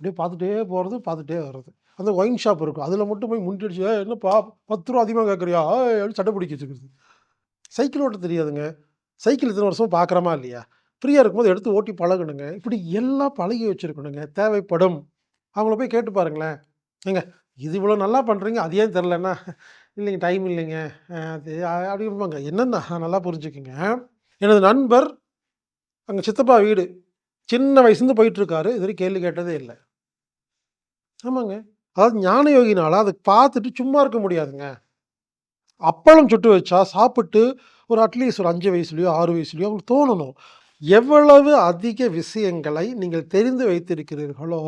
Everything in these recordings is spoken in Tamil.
அப்படியே பார்த்துட்டே போகிறது பார்த்துட்டே வர்றது. அந்த ஒயின் ஷாப் இருக்கும். அதில் மட்டும் போய் முண்டிடிச்சு. என்ன என்னப்பா? பத்து ரூபா அதிகமாக கேட்குறியா அப்படின்னு சட்டை பிடிக்க வச்சுக்கிறது. சைக்கிள் ஓட்ட தெரியாதுங்க. சைக்கிள் இத்தனை வருஷம் பார்க்குறமா இல்லையா? ஃப்ரீயாக இருக்கும்போது எடுத்து ஓட்டி பழகணுங்க. இப்படி எல்லாம் பழகி வச்சுருக்கணுங்க. தேவைப்படும். அவங்கள போய் கேட்டு பாருங்களேன். ஏங்க இது இவ்வளோ நல்லா பண்ணுறீங்க அது ஏன் தெரிலண்ணா இல்லைங்க டைம் இல்லைங்க. அது அப்படி இருப்பாங்க. என்னென்னா நல்லா புரிஞ்சுக்குங்க. எனது நண்பர் அங்கே சித்தப்பா வீடு. சின்ன வயசுலேருந்து போயிட்டுருக்காரு இது வரைக்கும் கேள்வி கேட்டதே இல்லை. ஆமாங்க. அதாவது ஞான யோகினால அதை பார்த்துட்டு சும்மா இருக்க முடியாதுங்க. அப்பளம் சுட்டு வச்சா சாப்பிட்டு ஒரு அட்லீஸ்ட் ஒரு அஞ்சு வயசுலையோ ஆறு வயசுலையோ அவங்களுக்கு தோணணும். எவ்வளவு அதிக விஷயங்களை நீங்கள் தெரிந்து வைத்திருக்கிறீர்களோ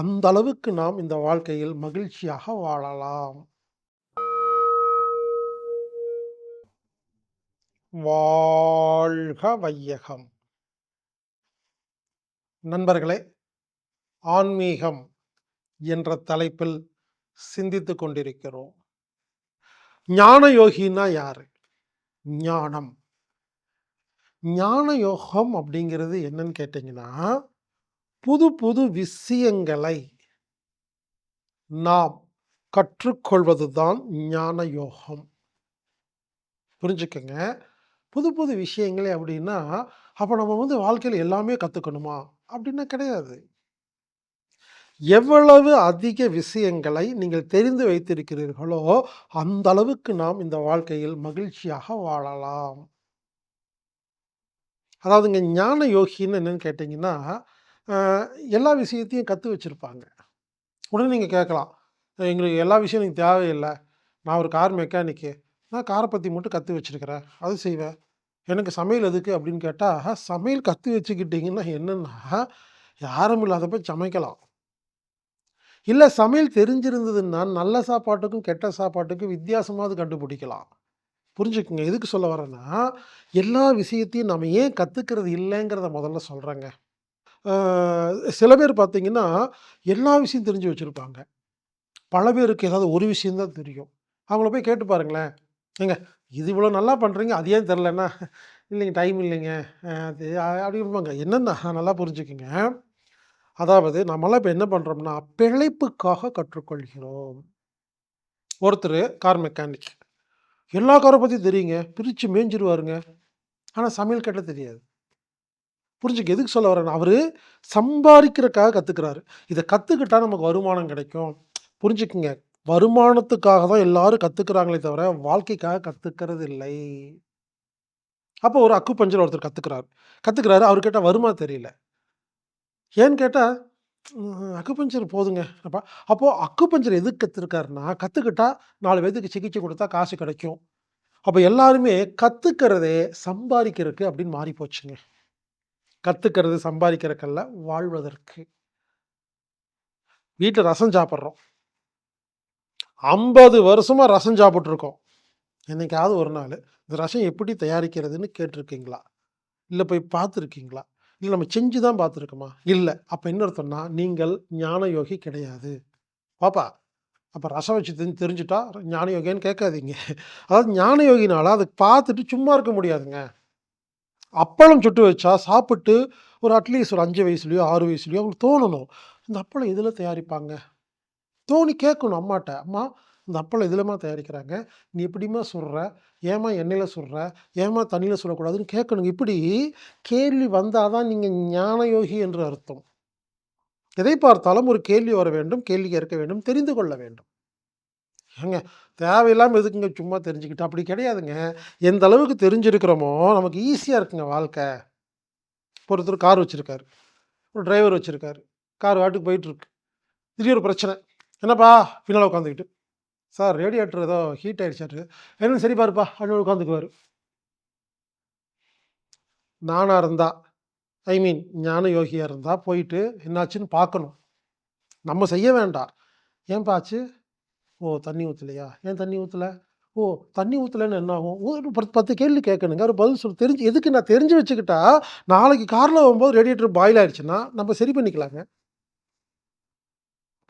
அந்த அளவுக்கு நாம் இந்த வாழ்க்கையில் மகிழ்ச்சியாக வாழலாம். வாழ்க வையகம். நண்பர்களே ஆன்மீகம் என்ற தலைப்பில் சிந்தித்து கொண்டிருக்கிறோம். ஞான யோகின்னா யாரு? ஞானம். ஞான யோகம் அப்படிங்கிறது என்னன்னு கேட்டிங்கன்னா புது புது விஷயங்களை நாம் கற்றுக்கொள்வது தான் ஞான யோகம் புரிஞ்சுக்கங்க. புது புது விஷயங்களே அப்படின்னா அப்போ நம்ம வந்து வாழ்க்கையில் எல்லாமே கற்றுக்கணுமா அப்படின்னா கிடையாது. எவ்வளவு அதிக விஷயங்களை நீங்கள் தெரிந்து வைத்திருக்கிறீர்களோ அந்த அளவுக்கு நாம் இந்த வாழ்க்கையில் மகிழ்ச்சியாக வாழலாம். அதாவதுங்க ஞான யோகின்னு என்னன்னு கேட்டிங்கன்னா எல்லா விஷயத்தையும் கற்று வச்சுருப்பாங்க. உடனே நீங்கள் கேட்கலாம் எங்களுக்கு எல்லா விஷயம் எனக்கு தேவையில்லை. நான் ஒரு கார் மெக்கானிக்கு நான் காரை பற்றி மட்டும் கற்று வச்சுருக்கிறேன். அது செய்வேன் எனக்கு சமையல் எதுக்கு அப்படின்னு கேட்டால் சமையல் கற்று வச்சுக்கிட்டிங்கன்னா என்னென்னா யாரும் இல்லாதப்ப சமைக்கலாம். இல்லை சமையல் தெரிஞ்சிருந்ததுன்னா நல்ல சாப்பாட்டுக்கும் கெட்ட சாப்பாட்டுக்கும் வித்தியாசமாவது கண்டுபிடிக்கலாம். புரிஞ்சுக்குங்க. எதுக்கு சொல்ல வரேன்னா எல்லா விஷயத்தையும் நம்ம ஏன் கற்றுக்கிறது இல்லைங்கிறத முதல்ல சொல்கிறேங்க சில பேர் பார்த்தீங்கன்னா எல்லா விஷயம் தெரிஞ்சு வச்சுருப்பாங்க. பல பேருக்கு ஏதாவது ஒரு விஷயந்தான் தெரியும். அவங்கள போய் கேட்டு பாருங்களேன். ஏங்க இது இவ்வளோ நல்லா பண்ணுறீங்க அது ஏன் தெரிலன்னா இல்லைங்க டைம் இல்லைங்க. அது அப்படி இருப்பாங்க. என்னென்னா நல்லா புரிஞ்சுக்குங்க. அதாவது நம்மளாம் இப்போ என்ன பண்ணுறோம்னா பிழைப்புக்காக கற்றுக்கொள்கிறோம். ஒருத்தர் கார் மெக்கானிக் எல்லா காரை பற்றி தெரியுங்க. பிரித்து மேய்ஞ்சிருவாருங்க. ஆனால் சமையல் கட்ட தெரியாது. புரிஞ்சுக்க எதுக்கு சொல்ல வரேன் அவர் சம்பாதிக்கிறதுக்காக கற்றுக்கிறாரு இதை கற்றுக்கிட்டா நமக்கு வருமானம் கிடைக்கும். புரிஞ்சுக்குங்க. வருமானத்துக்காக தான் எல்லாரும் கற்றுக்குறாங்களே தவிர வாழ்க்கைக்காக கற்றுக்கிறது இல்லை. அப்போ ஒரு அக்கு பஞ்சர் ஒருத்தர் கற்றுக்கிறார் கற்றுக்கிறாரு அவர் கேட்டால் வருமா தெரியல. ஏன்னு கேட்டால் அக்குபஞ்சர் போதுங்க. அப்போ அப்போது அக்குபஞ்சர் எதுக்கு கற்றுருக்காருன்னா கற்றுக்கிட்டா நாலு பேத்துக்கு சிகிச்சை கொடுத்தா காசு கிடைக்கும். அப்போ எல்லாருமே கற்றுக்கிறதே சம்பாதிக்கிறதுக்கு அப்படின்னு மாறி போச்சுங்க கற்றுக்கிறது சம்பாதிக்கிறக்கல்ல வாழ்வதற்கு. வீட்டில் ரசம் சாப்பிட்றோம். ஐம்பது வருஷமாக ரசம் சாப்பிட்ருக்கோம் என்னைக்காவது ஒரு நாள். இந்த ரசம் எப்படி தயாரிக்கிறதுன்னு கேட்டிருக்கீங்களா? இல்லை போய் பார்த்துருக்கீங்களா? இல்லை நம்ம செஞ்சு தான் பார்த்துருக்கோமா? இல்லை. அப்போ என்ன அர்த்தம்னா நீங்கள் ஞான யோகி கிடையாது. பாப்பா அப்போ ரசம் வச்சு தெரிஞ்சுட்டா ஞான யோகின்னு கேட்காதீங்க. அதாவது ஞான யோகினால அதை பார்த்துட்டு சும்மா இருக்க முடியாதுங்க. அப்பளம் சுட்டு வச்சா சாப்பிட்டு ஒரு அட்லீஸ்ட் ஒரு அஞ்சு வயசுலையோ ஆறு வயசுலையோ அவங்களுக்கு தோணணும். இந்த அப்பளம் எதில் தயாரிப்பாங்க? தோணி கேட்கணும் அம்மாட்ட. அம்மா இந்த அப்பளம் இதிலமா தயாரிக்கிறாங்க. நீ எப்படிம்மா சுடுற ஏம்மா எண்ணெயில் சுடுற ஏம்மா தண்ணியில் சுடக்கூடாதுன்னு கேட்கணுங்க. இப்படி கேள்வி வந்தால் தான் நீங்கள் ஞானயோகி என்று அர்த்தம். எதை பார்த்தாலும் ஒரு கேள்வி வர வேண்டும் கேள்வி கேட்க வேண்டும் தெரிந்து கொள்ள வேண்டும். ஏங்க தேவையில்லாமல் எதுக்குங்க சும்மா தெரிஞ்சுக்கிட்டு? அப்படி கிடையாதுங்க. எந்த அளவுக்கு தெரிஞ்சிருக்கிறோமோ நமக்கு ஈஸியாக இருக்குங்க வாழ்க்கை. ஒருத்தர் கார் வச்சுருக்காரு. ஒரு டிரைவர் வச்சுருக்காரு. கார் வாட்டுக்கு போயிட்டுருக்கு. திடீர் ஒரு பிரச்சனை. என்னப்பா? பின்னால் உட்காந்துக்கிட்டு. சார் ரேடியேட்டர் ஏதோ ஹீட் ஆகிடுச்சாரு என்னன்னு சரி பாருப்பா அப்படின்னு உட்காந்துக்குவார் நானாக இருந்தா ஐ மீன் ஞான யோகியாக இருந்தால் போயிட்டு என்னாச்சுன்னு பார்க்கணும். நம்ம செய்ய வேண்டாம். ஏன் பாச்சு ஓ தண்ணி ஊற்றலையா ஏன் தண்ணி ஊற்றல ஓ தண்ணி ஊற்றலைன்னு என்ன ஆகும்? ஒரு பத்து பத்து கேள்வி கேட்கணுங்க. ஒரு பதில் சொல்லி. தெரிஞ்சு எதுக்கு நான் தெரிஞ்சு வச்சுக்கிட்டா நாளைக்கு காரில் வரும்போது ரேடியேட்டர் பாயில் ஆயிடுச்சுன்னா நம்ம சரி பண்ணிக்கலாங்க.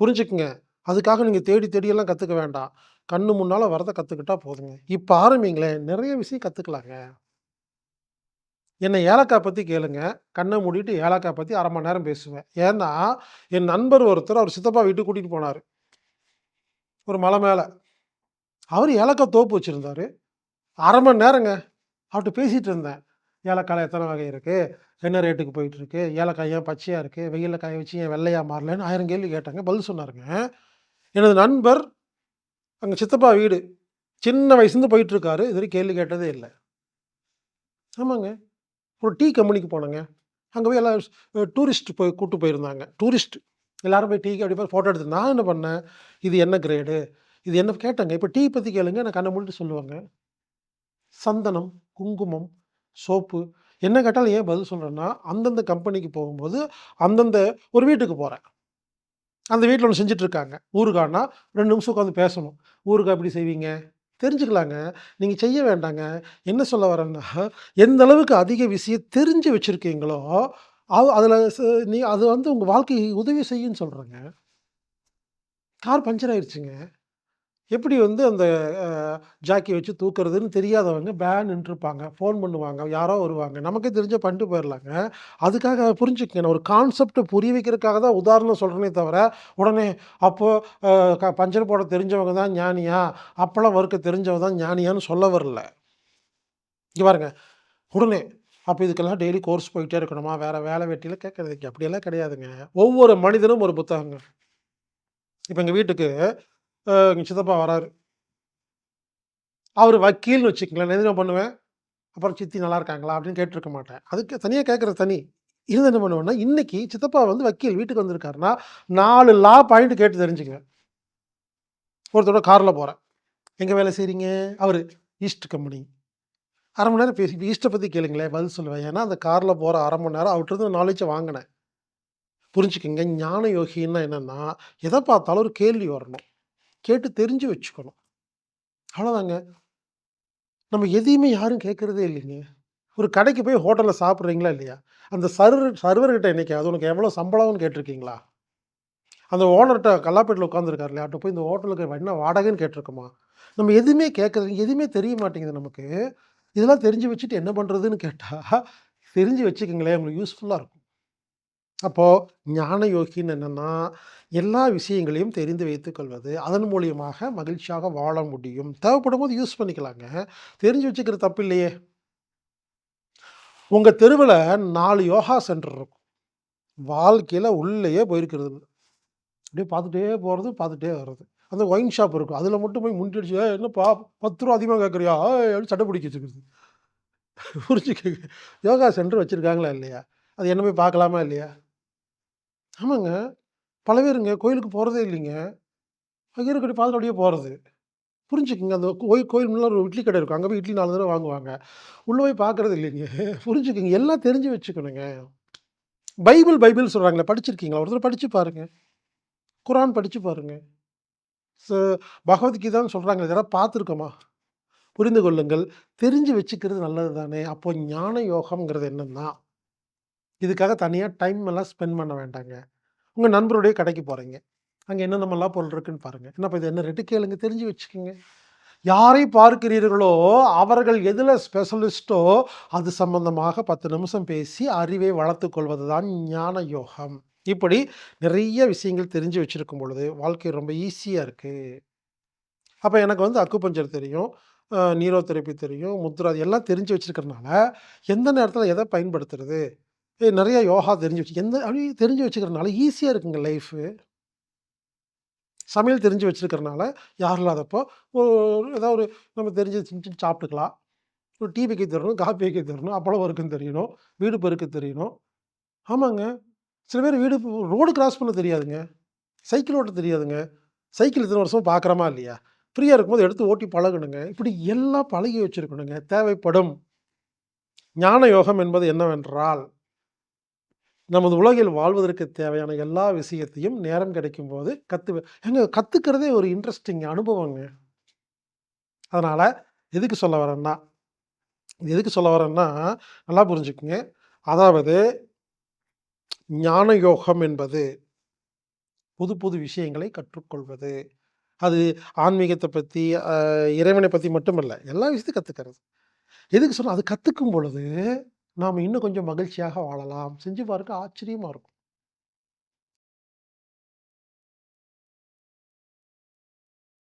புரிஞ்சுக்குங்க. அதுக்காக நீங்கள் தேடி தேடியெல்லாம் கற்றுக்க வேண்டாம் கண்ணு முன்னால் வரதை கற்றுக்கிட்டா போதுங்க இப்போ ஆரம்பிங்களேன் நிறைய விஷயம் கற்றுக்கலாங்க என்னை ஏலக்காய் பற்றி கேளுங்க. கண்ணை மூடிட்டு ஏலக்காய் பற்றி அரை மணி நேரம் பேசுவேன். ஏன்னா, என் நண்பர் ஒருத்தர் அவர் சித்தப்பா வீட்டுக்கு கூட்டிகிட்டு போனார் ஒரு மலை மேலே அவர் ஏலக்காய் தோப்பு வச்சுருந்தார் அரை மணி நேரங்க. அவர்கிட்ட பேசிகிட்டு இருந்தேன். ஏலக்காயில் எத்தனை வகை இருக்குது என்ன ரேட்டுக்கு போயிட்டுருக்கு? ஏலக்காய் ஏன் பச்சையாக இருக்குது வெயிலில் காய வச்சு ஏன் வெள்ளையாக மாறலன்னு ஆயிரம் கேள்வி கேட்டாங்க பதில் சொன்னாருங்க. எனது நண்பர் அங்கே சித்தப்பா வீடு. சின்ன வயசுலேருந்து போயிட்டுருக்காரு. இதுவரைக்கும் கேள்வி கேட்டதே இல்லை ஆமாங்க. ஒரு டீ கம்பெனிக்கு போனேங்க. அங்கே போய் எல்லாம் டூரிஸ்ட் போய் கூப்பிட்டு போயிருந்தாங்க. டூரிஸ்ட். எல்லோரும் போய் டீக்கு அப்படி போய் ஃபோட்டோ எடுத்து நான் என்ன பண்ணேன்? இது என்ன கிரேடு? இது என்ன கேட்டேங்க. இப்போ டீ பற்றி கேளுங்க. நான் கண்ணை மூடிட்டு சொல்லுவாங்க சந்தனம், குங்குமம், சோப்பு என்ன கேட்டாலும் ஏன் பதில் சொல்கிறேன்னா அந்தந்த கம்பெனிக்கு போகும்போது, அந்தந்த ஒரு வீட்டுக்கு போகிறேன் அந்த வீட்டில் ஒன்று செஞ்சுட்டு இருக்காங்க. ஊறுகான்னா 2 நிமிஷம் உட்காந்து பேசணும். ஊறுகாய் எப்படி செய்வீங்க? தெரிஞ்சுக்கலாங்க. நீங்கள் செய்ய வேண்டாங்க. என்ன சொல்ல வரேன்னா, எந்த அளவுக்கு அதிக விஷயம் தெரிஞ்சு வச்சுருக்கீங்களோ அது அதில் நீ அது வந்து உங்கள் வாழ்க்கை உதவி செய்யுன்னு சொல்கிறேங்க கார் பஞ்சர் ஆயிடுச்சுங்க எப்படி வந்து அந்த ஜாக்கி வச்சு தூக்குறதுன்னு தெரியாதவங்க பேன்னு நின்றுருப்பாங்க. ஃபோன் பண்ணுவாங்க. யாரோ வருவாங்க. நமக்கே தெரிஞ்ச பண்ணிட்டு போயிடலாங்க அதுக்காக புரிஞ்சுக்கங்க. நான் ஒரு கான்செப்டை புரிய வைக்கிறதுக்காக தான் உதாரணம் சொல்கிறேனே தவிர, உடனே அப்போது க பஞ்சர் போட தெரிஞ்சவங்க தான் ஞானியா? அப்பெல்லாம் வறுக்க தெரிஞ்சவங்க தான் ஞானியான்னு சொல்ல வரல. இங்கே பாருங்க. உடனே அப்போ இதுக்கெல்லாம் டெய்லி கோர்ஸ் போயிட்டே இருக்கணுமா? வேறு வேலை வெட்டியில் கேட்கறதுக்கு அப்படியெல்லாம் கிடையாதுங்க. ஒவ்வொரு மனிதனும் ஒரு புத்தகங்க. இப்போ எங்கள் வீட்டுக்கு சித்தப்பா வராரு. அவர் வக்கீல்ன்னு வச்சுக்கங்களேன். நான் என்ன பண்ணுவேன்? அப்புறம் சித்தி நல்லா இருக்காங்களா? அப்படின்னு கேட்டிருக்க மாட்டேன். அதுக்கு தனியாக கேட்குற தனி. இருந்து என்ன பண்ணுவேன்னா, இன்னைக்கு சித்தப்பா வந்து வக்கீல் வீட்டுக்கு வந்திருக்காருன்னா, நாலு லா பாயிண்ட் கேட்டு தெரிஞ்சுக்குவேன். ஒருத்தரோட காரில் போகிறேன் எங்கே வேலை செய்கிறீங்க அவர் ஈஸ்ட் கம்பெனி. அரை மணி நேரம் பேசி ஈஸ்ட்டை பற்றி கேளுங்களேன். பதில் சொல்லுவேன். ஏன்னா, அந்த காரில் போகிற அரை மணி நேரம் அவர்ட்டருந்து நாலேஜை வாங்கினேன் புரிஞ்சுக்கோங்க ஞான யோகின்னா என்னென்னா எதை பார்த்தாலும் ஒரு கேள்வி வரணும். கேட்டு தெரிஞ்சு வச்சுக்கணும். அவ்வளோதாங்க. நம்ம எதையுமே யாரும் கேட்குறதே இல்லைங்க. ஒரு கடைக்கு போய் ஹோட்டலில் சாப்பிட்றீங்களா இல்லையா? அந்த சர்வர் சர்வர்கிட்ட என்னைக்காவது உனக்கு எவ்வளோ சம்பளம்னு கேட்டிருக்கீங்களா அந்த ஓனர்கிட்ட கல்லாப்பேட்டில் உட்காந்துருக்காரு இல்லையா? அவட்ட போய் இந்த ஹோட்டலுக்கு என்ன வாடகைன்னு கேட்டிருக்குமா நம்ம எதுவுமே கேட்கறது எதுவுமே தெரிய மாட்டேங்குது நமக்கு. இதெல்லாம் தெரிஞ்சு வச்சுட்டு என்ன பண்ணுறதுன்னு கேட்டால் தெரிஞ்சு வச்சுக்கோங்களேன் உங்களுக்கு யூஸ்ஃபுல்லாக இருக்கும். அப்போது ஞான யோகின்னு என்னன்னா, எல்லா விஷயங்களையும் தெரிந்து வைத்துக்கொள்வது அதன் மூலியமாக மகிழ்ச்சியாக வாழ முடியும். தேவைப்படும் போது யூஸ் பண்ணிக்கலாங்க. தெரிஞ்சு வச்சுக்கிற தப்பு இல்லையே! உங்கள் தெருவில் நாலு யோகா சென்டர் இருக்கும். வாழ்க்கையில் உள்ளேயே போயிருக்கிறது அப்படியே பார்த்துட்டே போகிறது பார்த்துட்டே வர்றது. அந்த ஒயின் ஷாப் இருக்கும். அதில் மட்டும் போய் முண்டி என்னப்பா ரூ. 10 அதிகமா கேட்கறியா? ஏய்" அப்படின்னு பிடிக்க வச்சுக்கிறது. புரிஞ்சுக்கங்க. யோகா சென்டர் வச்சிருக்காங்களா இல்லையா? அது என்ன போய் பார்க்கலாமா இல்லையா? ஆமாங்க. பல பேருங்க கோயிலுக்கு போகிறதே இல்லைங்க. ஐயர கட்டி பார்த்துட்டு அப்படியே போகிறது புரிஞ்சுக்கங்க. அந்த கோயில் கோயில் முன்னாடி ஒரு இட்லி கடை இருக்கும். அங்கே போய் இட்லி நாலு தடவை வாங்குவாங்க. உள்ளே போய் பார்க்கறது இல்லைங்க. புரிஞ்சுக்கிங்க எல்லாம் தெரிஞ்சு வச்சுக்கணுங்க. பைபிள் பைபிள் சொல்கிறாங்களே படிச்சிருக்கீங்களா? ஒருத்தர் படித்து படிச்சு குரான் படித்து பாருங்கள் ஸோ பகவத்கீதான்னு சொல்கிறாங்க இதெல்லாம் பார்த்துருக்கோமா? புரிந்து கொள்ளுங்கள். தெரிஞ்சு வச்சுக்கிறது நல்லது தானே! அப்போ ஞான யோகம்ங்கிறது என்னன்னா, இதுக்காக தனியாக டைம் எல்லாம் ஸ்பெண்ட் பண்ண வேண்டாங்க. உங்கள் நண்பருடைய கடைக்கு போறீங்க. அங்க என்னென்னமெல்லாம் பொருள் இருக்குன்னு பாருங்கள் என்னப்பா இது என்ன ரெட்டு கேளுங்க. தெரிஞ்சு வச்சுக்கோங்க யாரை பார்க்கிறீர்களோ, அவர்கள் எதில் ஸ்பெஷலிஸ்ட்டோ, அது சம்பந்தமாக 10 நிமிஷம் பேசி அறிவை வளர்த்துக்கொள்வது தான் ஞான யோகம். இப்படி நிறைய விஷயங்கள் தெரிஞ்சு வச்சிருக்கும் பொழுது, வாழ்க்கை ரொம்ப ஈஸியாக இருக்குது அப்போ எனக்கு வந்து அக்குப்பஞ்சர் தெரியும். நீரோ தெரப்பி தெரியும். முத்ரா எல்லாம் தெரிஞ்சு வச்சுருக்கிறதுனால எந்த நேரத்தில் எதை பயன்படுத்துறது? எ நிறைய யோகா தெரிஞ்சு வச்சு எந்த அப்படி தெரிஞ்சு வச்சுக்கிறனால ஈஸியாக இருக்குங்க லைஃபு. சமையல் தெரிஞ்சு வச்சிருக்கிறனால, யாரும் இல்லாதப்போ, ஒரு ஏதாவது ஒரு நம்ம தெரிஞ்சு செஞ்சு சாப்பிட்டுக்கலாம். ஒரு டீ வைக்க தெரியணும், காஃபி வைக்க தெரியணும், அப்பளம் வறுக்க தெரியணும், வீடு பெருக்க தெரியணும். ஆமாங்க. சில பேர் வீடு ரோடு கிராஸ் பண்ண தெரியாதுங்க. சைக்கிள் ஓட்ட தெரியாதுங்க. சைக்கிள் இத்தனை வருஷம் பார்க்குறமா இல்லையா? ஃப்ரீயாக இருக்கும்போது எடுத்து ஓட்டி பழகணுங்க. இப்படி எல்லாம் பழகி வச்சிருக்கணுங்க. தேவைப்படும். ஞான யோகம் என்பது என்னவென்றால், நமது உலகில் வாழ்வதற்கு தேவையான எல்லா விஷயத்தையும் நேரம் கிடைக்கும் போது கத்து எங்க கத்துக்கிறதே ஒரு இன்ட்ரெஸ்டிங் அனுபவங்க. அதனால எதுக்கு சொல்ல வரேன்னா, இது எதுக்கு சொல்ல வரேன்னா, நல்லா புரிஞ்சுக்குங்க அதாவது ஞான யோகம் என்பது புது புது விஷயங்களை கற்றுக்கொள்வது. அது ஆன்மீகத்தை பற்றி இறைவனை பற்றி மட்டுமல்ல எல்லா விஷயத்தையும் கற்றுக்கிறது எதுக்கு சொன்னால் அது கற்றுக்கும் பொழுது, நாம் இன்னும் கொஞ்சம் மகிழ்ச்சியாக வாழலாம். செஞ்சு பாருங்க ஆச்சரியமாக இருக்கும்.